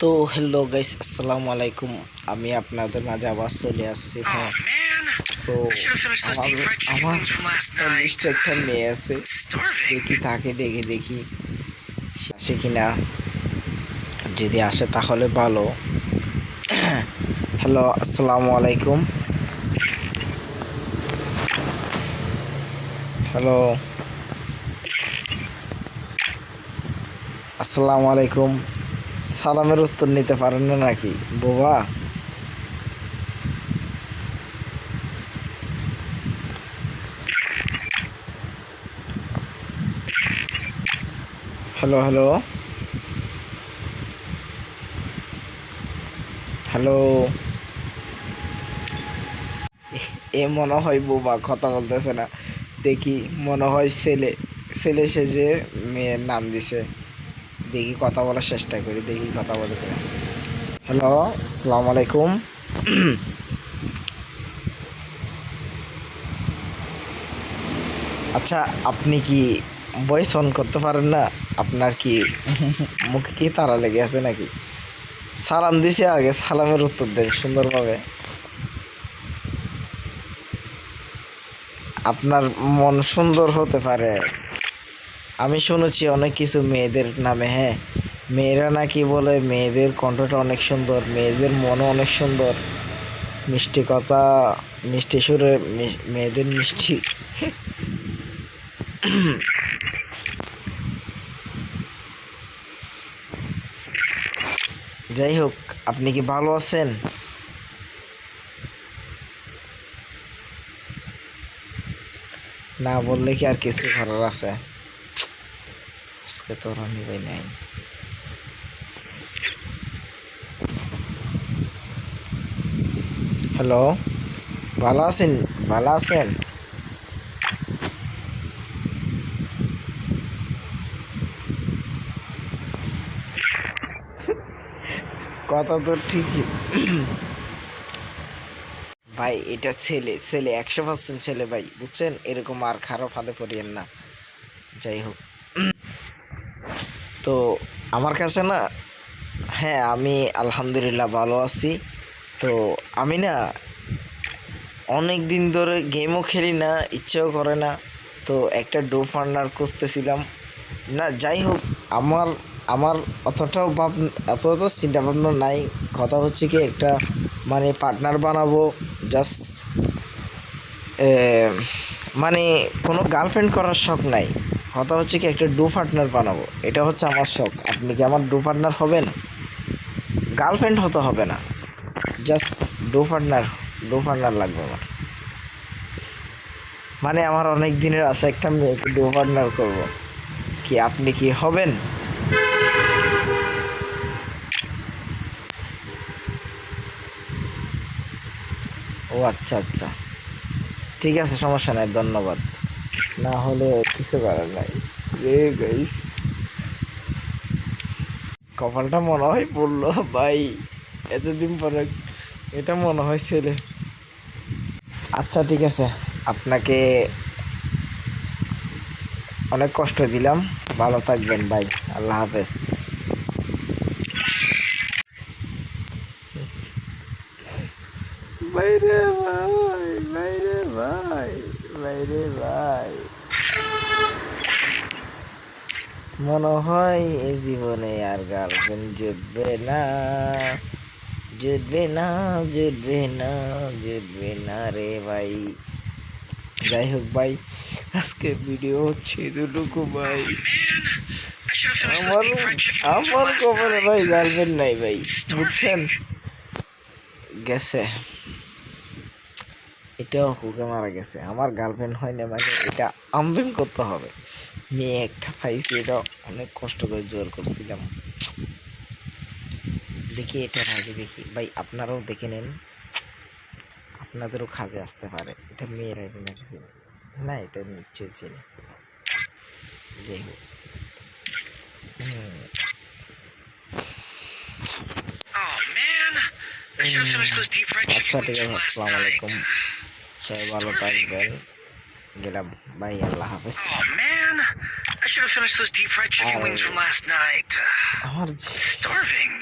তো hello guys আসসালামু আলাইকুম। আমি আপনাদের মাঝে আবার চলে আসছি হ্যাঁ। Oh তো finished those আমার নিশ্চয় একটা মেয়ে আছে. দেখি তাকে দেখে দেখি। আসে কিনা? যদি আসে তাহলে ভালো। হ্যালো আসসালামু আলাইকুম। হ্যালো আসসালামু আলাইকুম। সালামের উত্তর নিতে পারেন না নাকি? বোবা। Hello hello. হ্যালো। এ মনে হয় বোবা, কথা বলতেছে না। দেখি, মনে হয় ছেলে ছেলে সেজে মেয়ের নাম দিছে। দেখি কথা বলার চেষ্টা করি, দেখি কথা বলে হ্যালো আসসালামু আলাইকুম। আচ্ছা আপনি কি ভয়েস অন করতে পারেন না? আপনার কি মুখে কি তারা লেগে আছে নাকি? সালাম দিছে আগে, সালামের উত্তর দেন সুন্দরভাবে। আপনার মন সুন্দর হতে পারে। আমি শুনেছি অনেক কিছু মেয়েদের নামে হ্যাঁ? মেয়েরা নাকি বলে মেয়েদের কণ্ঠটা অনেক সুন্দর, মেয়েদের মনও অনেক সুন্দর। মিষ্টি কথা, মিষ্টি সুরে মেয়েদের মিষ্টি। যাই হোক, আপনি কি ভালো আছেন? না বললে কি আর কিছু করার আছে? আজকে তো রানি ভাই নাই। হ্যালো, ভালো আছেন? ভালো আছেন? কথা তো ঠিকই। ভাই, এটা ছেলে ছেলে, একশো পার্সেন্ট ছেলে ভাই, বুঝছেন? এরকম আর খারাপ ফাঁদে পড়িয়েন না। যাই হোক। তো আমার কাছে না হ্যাঁ আমি আলহামদুলিল্লাহ ভালো আছি। তো আমি না অনেক দিন ধরে গেমও খেলি না, ইচ্ছেও করে না। তো একটা ডো পার্টনার খুঁজতেছিলাম। না, যাই হোক, আমার আমার অতটাও ভাব, অতটা চিন্তা ভাবনা নাই। কথা হচ্ছে কি, একটা মানে পার্টনার বানাবো জাস্ট মানে কোনো গার্লফ্রেন্ড করার শখ নাই। কথা হচ্ছে কি একটা ডু পার্টনার বানাবো। এটা হচ্ছে আমার শখ। আপনি কি আমার ডু পার্টনার হবেন? গার্লফ্রেন্ড হতে হবে না। Just do partner do partner লাগবে আমার। মানে আমার অনেক দিনের আশা একটা মেয়েকে ডু পার্টনার করব। কি আপনি কি হবেন? ও আচ্ছা আচ্ছা। ঠিক আছে, সমস্যা নাই, ধন্যবাদ। না হলে কিছু করার নাই গাইস। কপালটা মনে হয় পড়ল। ভাই, এতদিন পরে এটা মনে হয় ছেলে। আচ্ছা ঠিক আছে। আপনাকে অনেক কষ্ট দিলাম। ভালো থাকবেন, ভাই। আল্লাহ হাফেজ। বাইরে ভাই বাইরে ভাই বাইরে ভাই মনে হয় এই জীবনে আর গার্লফ্রেন্ড জুটবে না জুটবে না জুটবে না জুটবে না রে ভাই যাই হোক ভাই আজকে ভিডিও হচ্ছে এতটুকু ভাই Man, I should have finished আমার those deep fried chicken wings from আমার last কপালে ভাই night. গার্লফ্রেন্ড নাই ভাই বুঝছেন Starving. গেছে এটাও হুকে মারা গেছে। আমার গার্লফ্রেন্ড হয় না মানে এটা আমবেন করতে হবে। মেয়ে একটা পাইছি এটা অনেক কষ্ট করে জোর করছিলাম। দেখি এটা আগে দেখি। ভাই আপনারাও দেখে নেন। আপনাদেরও কাজে আসতে পারে। এটা মেয়ের আইডি ছিল? না এটা নিশ্চয়ই যাই হোক। হুম, Oh আচ্ছা ঠিক আছে। আসসালামু. আলাইকুম। সবাই ভালো থাকবেন গেলাম বাই আল্লাহ হাফেজ Oh man, I should have finished those deep fried chicken wings from last night. আমার যে- Starving.